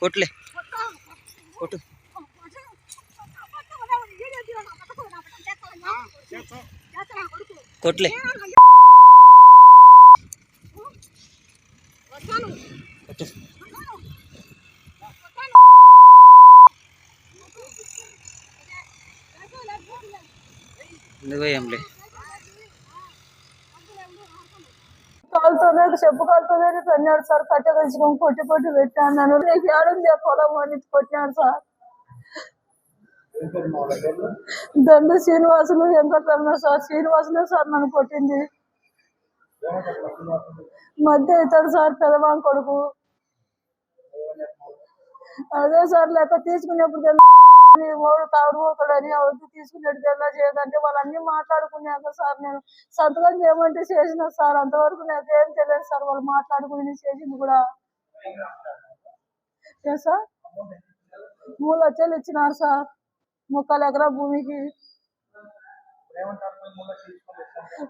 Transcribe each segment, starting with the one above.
కొట్లే కొట్టు. కొట్లే. కొట్టు. ఎందుకో ఏంలే కాలుతోనే చెప్పు కాలుతోనే తన్నాడు సార్. కట్టె పెంచుకొని కొట్టి పొట్టి పెట్టాను నన్ను. నీకు ఏడుంది ఆ పొలం అని కొట్టినాడు సార్. దండు శ్రీనివాసులు వెంకటరమణ సార్. శ్రీనివాసులే సార్ నన్ను కొట్టింది. మధ్య ఇతడు సార్ పెదవాం కొడుకు. అదే సార్ లెక్క తీసుకునేప్పుడు నీ మూడు తాడు పోతాడని అవద్దు తీసుకునేది ఎలా చేయదంటే వాళ్ళన్నీ మాట్లాడుకున్నాక సార్ నేను సంతకం చేయమంటే చేసిన సార్ అంతవరకు నాకు ఏం తెలియదు సార్ వాళ్ళు మాట్లాడుకుని చేసింది కూడా. ఏ సార్? మూడు లక్షలు ఇచ్చినారు సార్ ముక్కలు ఎకరా భూమికి.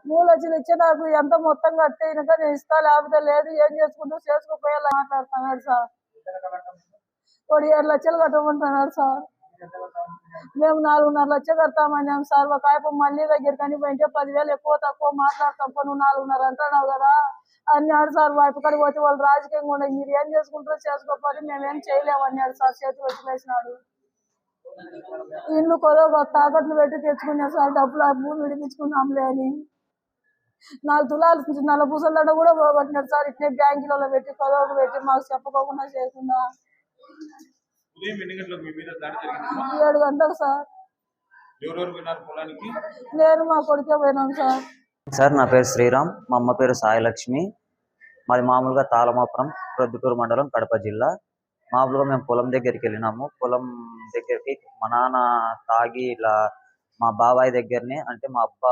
మూడు లక్షలు ఇచ్చి నాకు ఎంత మొత్తం కట్టేయనక నేను ఇస్తా లేకపోతే లేదు ఏం చేసుకుంటూ చేసుకోపోయేలా మాట్లాడుతున్నాడు సార్. ఒకటి ఏడు లక్షలు కట్టమంటున్నాడు సార్. మేము నాలుగున్నర లక్షలు కడతామన్నాం సార్? ఒక ఆయప మళ్ళీ దగ్గర కానీ పోయింటే పదివేలు ఎక్కువ తక్కువ మాట్లాడతాం. నువ్వు నాలుగున్నర అంటున్నావు కదా? అన్నాడు సార్ వైపు కాడికి పోతే వాళ్ళు రాజకీయంగా ఉండే. మీరు ఏం చేసుకుంటారో చేసుకోకపోతే మేమేం చేయలేము అన్నాడు సార్ చేతి వచ్చిలేసినాడు ఇల్లు కొరవ తాకట్లు పెట్టి తెచ్చుకున్నాడు సార్. డబ్బులు భూమి విడిపించుకున్నాంలే అని. నాలుగు తులాలు నల్ల పూసల కూడా పోగొట్టినారు సార్. ఇట్లే బ్యాంకులలో పెట్టి కొదవకు పెట్టి మాకు చెప్పకోకుండా చేయకుండా. ఉదయం ఎన్ని గంటలకు మీ మీద దాడి జరిగింది? ఏడు గంటలకు సార్. ఎవరెవరు పోయినారు పొలానికి? నేను మా కొడుకే పోయినాం సార్. సార్ నా పేరు శ్రీరామ్. మా అమ్మ పేరు సాయిలక్ష్మి. మాది మామూలుగా తాళమాపురం ప్రొద్దుటూరు మండలం కడప జిల్లా. మామూలుగా మేము పొలం దగ్గరికి వెళ్ళినాము. పొలం దగ్గరికి మా నాన్న తాగి ఇలా మా బాబాయ్ దగ్గరనే అంటే మా అబ్బ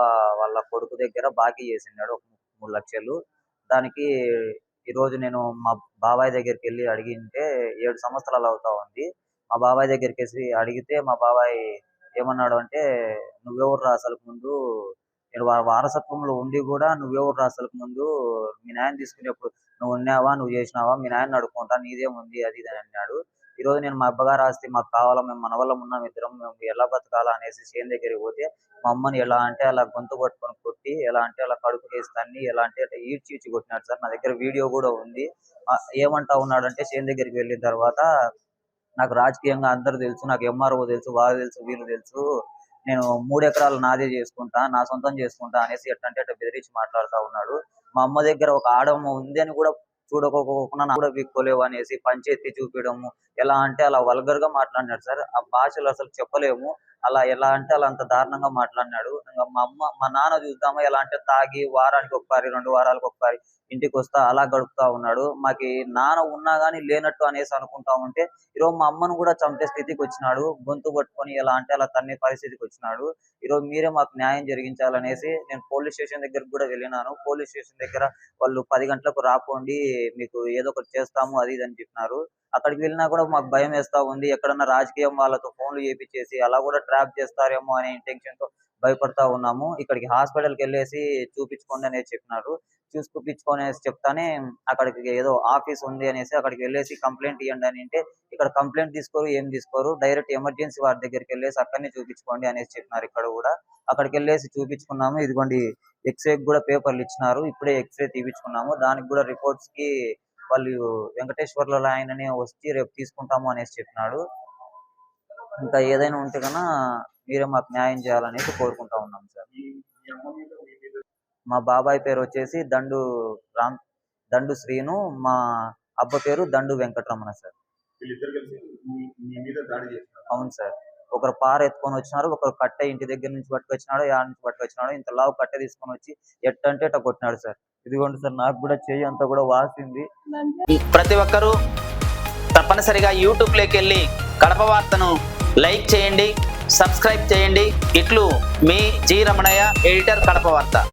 వాళ్ళ కొడుకు దగ్గర బాకీ చేసినాడు ఒక మూడు లక్షలు. దానికి ఈరోజు నేను మా బాబాయ్ దగ్గరికి వెళ్ళి అడిగింటే ఏడు సంవత్సరాలు అవుతా ఉంది. మా బాబాయ్ దగ్గరికి వేసి అడిగితే మా బాబాయ్ ఏమన్నాడు అంటే నువ్వెవరు రాసలకు ముందు? నేను వారసత్వంలో ఉండి కూడా నువ్వెవరు రాసలకు ముందు? మీ నాయన తీసుకునేప్పుడు నువ్వు ఉన్నావా? నువ్వు చేసినావా? మీ నాయన అడుక్కుంటా నీదేముంది అది ఇది అని అన్నాడు. ఈ రోజు నేను మా అబ్బగారు ఆస్తి మాకు కావాలా మేము మన వల్ల ఉన్నాం ఇద్దరం మేము ఎలా బతకాలా అనేసి చేను దగ్గరికి పోతే మా అమ్మని ఎలా అంటే అలా గొంతు పట్టుకొని కొట్టి ఎలా అంటే అలా కడుపు వేసి తన్ని ఎలా అంటే అట్లా ఈడ్చి ఈడ్చి కొట్టినాడు సార్. నా దగ్గర వీడియో కూడా ఉంది. ఏమంటా ఉన్నాడు అంటే చేను దగ్గరికి వెళ్ళిన తర్వాత నాకు రాజకీయంగా అందరూ తెలుసు నాకు ఎంఆర్ఓ తెలుసు వాళ్ళు తెలుసు వీళ్ళు తెలుసు. నేను మూడు ఎకరాలు నాదే చేసుకుంటా నా సొంతం చేసుకుంటా అనేసి ఎట్టంటే అట్లా బెదిరించి మాట్లాడుతా ఉన్నాడు. మా అమ్మ దగ్గర ఒక ఆడమ్మ ఉంది అని కూడా చూడకోకుండా నా కూడా విక్కోలేవు అనేసి పంచెత్తి చూపించడము ఎలా అంటే అలా వల్గర్గా మాట్లాడినాడు సార్. ఆ భాషలు అసలు చెప్పలేము. అలా ఎలా అంటే అలా అంత దారుణంగా మాట్లాడినాడు. ఇంకా మా అమ్మ మా నాన్న చూద్దామా ఎలా అంటే తాగి వారానికి ఒకసారి రెండు వారాలకు ఒకసారి ఇంటికి వస్తా అలా గడుపుతా ఉన్నాడు. మాకి నాన్న ఉన్నా కానీ లేనట్టు అనేసి అనుకుంటా ఉంటే ఈరోజు మా అమ్మను కూడా చంపే స్థితికి వచ్చినాడు. గొంతు పట్టుకొని ఎలా అంటే అలా తన్నే పరిస్థితికి వచ్చినాడు. ఈరోజు మీరే మాకు న్యాయం జరిగించాలనేసి నేను పోలీస్ స్టేషన్ దగ్గరకు కూడా వెళ్ళినాను. పోలీస్ స్టేషన్ దగ్గర వాళ్ళు పది గంటలకు రాపోండి మీకు ఏదో ఒకటి చేస్తాము అది ఇది అని చెప్పినారు. అక్కడికి వెళ్ళినా కూడా మాకు భయం వేస్తా ఉంది. ఎక్కడన్నా రాజకీయం వాళ్ళతో ఫోన్లు చేపించేసి అలా కూడా ట్రాప్ చేస్తారేమో అనే ఇంటెన్షన్తో భయపడతా ఉన్నాము. ఇక్కడికి హాస్పిటల్కి వెళ్ళేసి చూపించుకోండి అనేది చెప్పినారు. చూసుకుపించుకొని చెప్తానే అక్కడికి ఏదో ఆఫీస్ ఉంది అనేసి అక్కడికి వెళ్ళేసి కంప్లైంట్ ఇవ్వండి అని అంటే ఇక్కడ కంప్లైంట్ తీసుకోరు ఏం తీసుకోరు డైరెక్ట్ ఎమర్జెన్సీ వారి దగ్గరికి వెళ్ళేసి అక్కడనే చూపించుకోండి అనేసి చెప్పినారు ఇక్కడ కూడా. అక్కడికి వెళ్ళేసి చూపించుకున్నాము ఇదిగోండి ఎక్స్రే కూడా పేపర్లు ఇచ్చినారు. ఇప్పుడే ఎక్స్రే తీపించుకున్నాము దానికి కూడా రిపోర్ట్స్కి వాళ్ళు వెంకటేశ్వర్ల ఆయననే వచ్చి రేపు తీసుకుంటాము అనేసి చెప్పినాడు. ఇంకా ఏదైనా ఉంటే కన్నా మీరే మాకు న్యాయం చేయాలనేసి కోరుకుంటా ఉన్నాం సార్. మా బాబాయ్ పేరు వచ్చేసి దండు రామ్ దండు శ్రీను మా అబ్బ పేరు దండు వెంకటరమణ సార్. అవును సార్. ఒకరు పార ఎత్తుకొని వచ్చినారు ఒకరు కట్టె ఇంటి దగ్గర నుంచి పట్టుకొచ్చినాడు యాడ నుంచి పట్టుకొచ్చినాడు ఇంత లావు కట్టె తీసుకొని వచ్చి ఎట్టంటే ఎట్ట కొట్టినాడు సార్. ఇదిగోండి సార్ నాకు కూడా చెయ్యి అంతా కూడా వాసింది. ప్రతి ఒక్కరూ తప్పనిసరిగా యూట్యూబ్లోకి వెళ్ళి కడప వార్తను లైక్ చేయండి సబ్స్క్రైబ్ చేయండి. ఇట్లు మీ జి రమణయ్య ఎడిటర్ కడప వార్త.